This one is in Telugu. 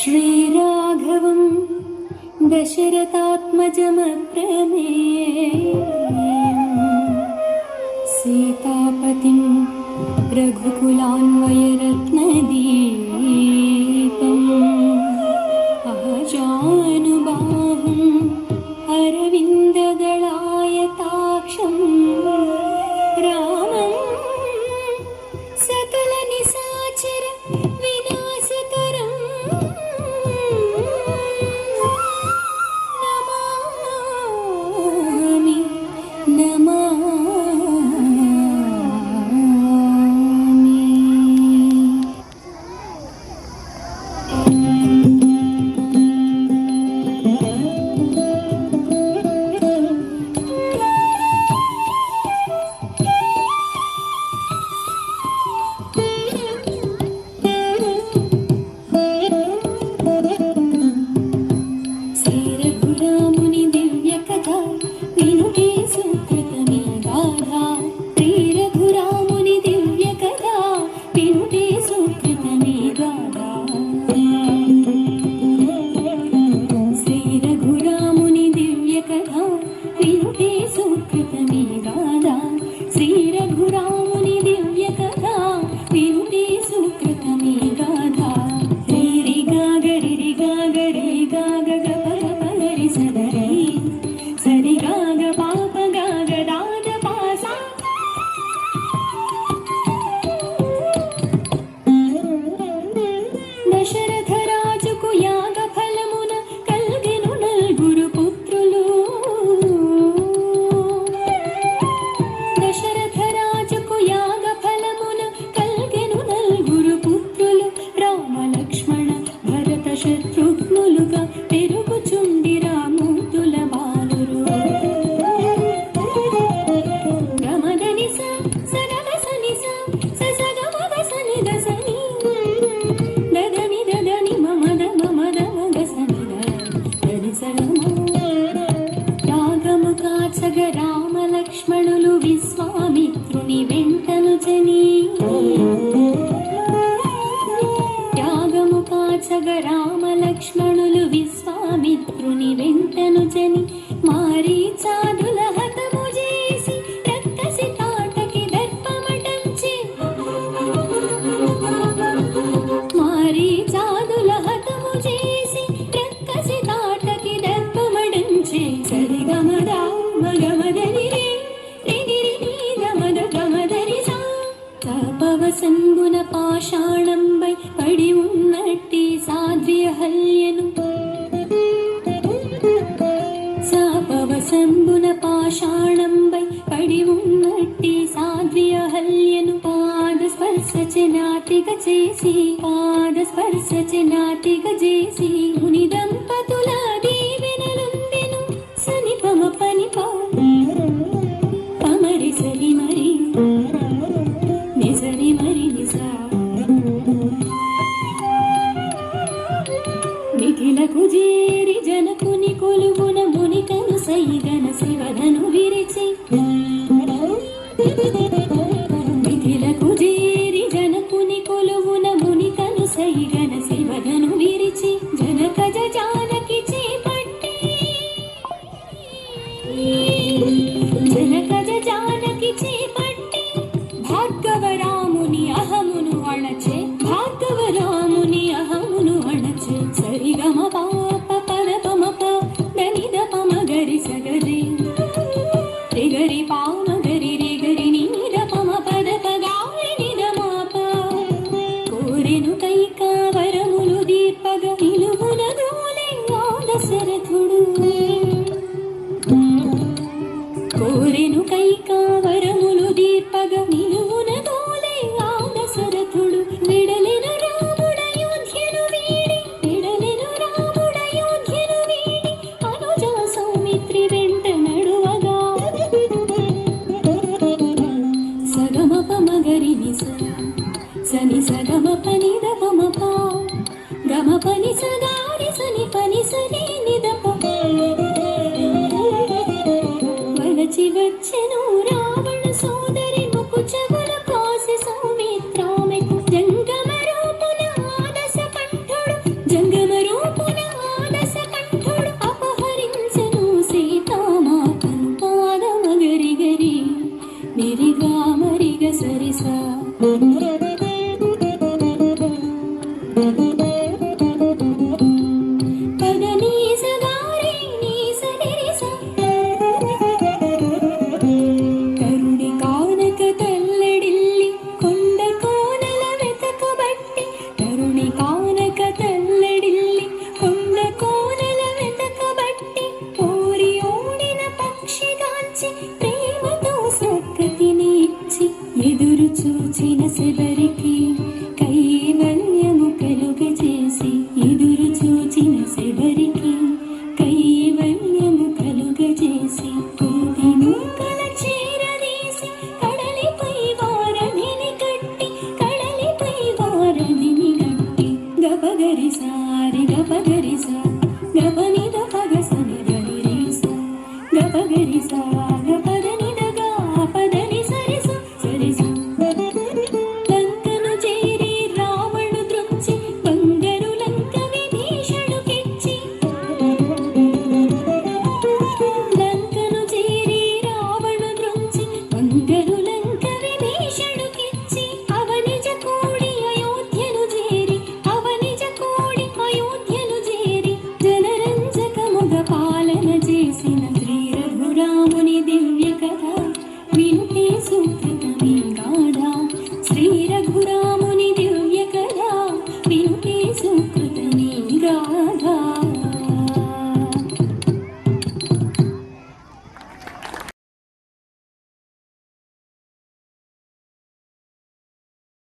श्रीराघवं दशरथात्मजमप्रमेयम् सीतापतिं रघुकुलान्वयरत्नदि Tình చూడగా రామలక్ష్మణులు విశ్వామిత్రుని వెంటను జని మారీ చాదుల హతము చేసి రక్తసి తాటకి దర్పమటంచి. మారీ చాదుల హతము చేసి రక్తసి తాటకి దర్పమటంచి. సరిగమదా మగమదని గమద గమదరి తాపవ సంగుణ పాషాణంబై పడి ఉన్న మట్టి సాధ్వియ హల్యను పాద స్పర్శ చనాతిగ చేసి పాద స్పర్శ చనాతిగ చేసి ముని దంపతులాది পিছে పని సగమ పని దమ గమ పని సగారి సని పని సరి నిదప. వలచి వచ్చెను రావణ సోదరి ముకు చెవుల కాసి సౌమిత్రామెకు జంగమ రూపున ఆదశ కంఠుడు జంగమ రూపున ఆదశ కంఠుడు అపహరించను సీతామాతను మరిగ సరిసా. ఇచ్చి ప్రేమతో సక్కతినిచ్చి ఎదురు చూచిన శబరికి కైవల్యము కలుగజేసి ఎదురు చూచిన శబరికి కైవల్యము కలుగజేసి కోదిను కట్టి కట్టి గపగరి సారి గపగరి గపని గపగ సని గరి రేస గపగరి సారి.